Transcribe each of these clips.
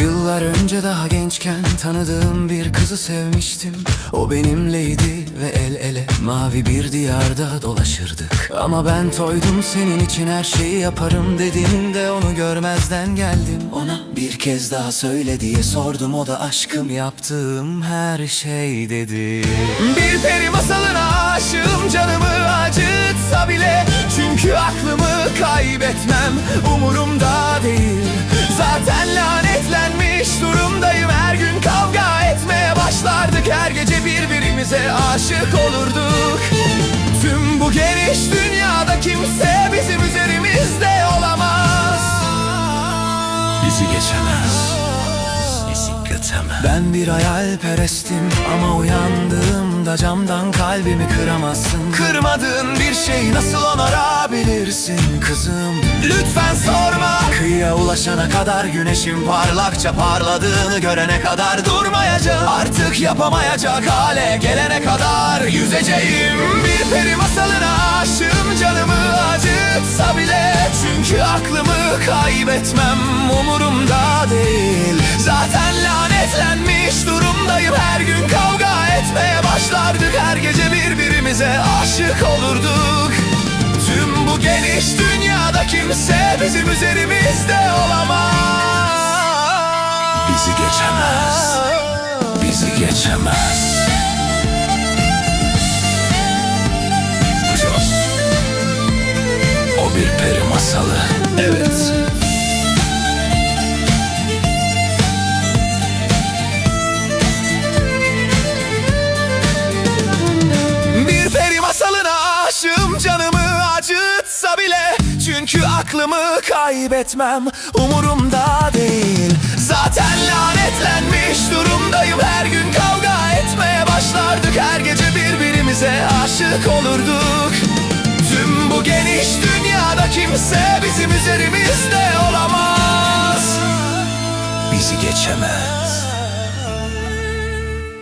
Yıllar önce daha gençken tanıdığım bir kızı sevmiştim. O benimleydi ve el ele mavi bir diyarda dolaşırdık. Ama ben toydum senin için her şeyi yaparım dedim de onu görmezden geldim. Ona bir kez daha söyle diye sordum o da aşkım yaptığım her şey dedi. Bir peri masalına aşığım canımı acıtsa bile. Çünkü aklımı kaybetmem umurumda birbirimize aşık olurduk. Tüm bu geniş dünyada kimse bizim üzerimizde olamaz. Bizi geçemez Ben bir hayalperestim ama uyandığımda camdan kalbimi kıramazsın. Kırmadığın bir şeyi nasıl onarabilirsin kızım? Lütfen sorma Kıyıya ulaşana kadar güneşin parlakça parladığını görene kadar durmayacağım Artık yapamayacak hale gelene kadar yüzeceğim. Bir peri masalına aşığım canımı acıtsa bile. Çünkü aklımı kaybetmem umurumda değil. Zaten lanetlenmiş durumdayım. Her gün kavga etmeye başlardık. Her gece birbirimize aşık olurduk bizim üzerimizde olamaz. Bizi geçemez. Bizi geçemez. O bir peri masalı. Evet. Bir peri masalına aşığım Çünkü aklımı kaybetmem umurumda değil. Zaten lanetlenmiş durumdayım. Her gün kavga etmeye başlardık. Her gece birbirimize aşık olurduk. Tüm bu geniş dünyada kimse bizim üzerimizde olamaz. Bizi geçemez.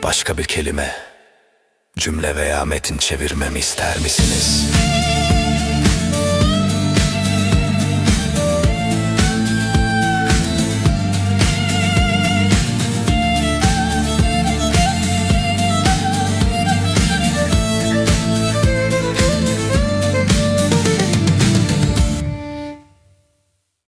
Başka bir kelime Cümle veya metin çevirmemi ister misiniz?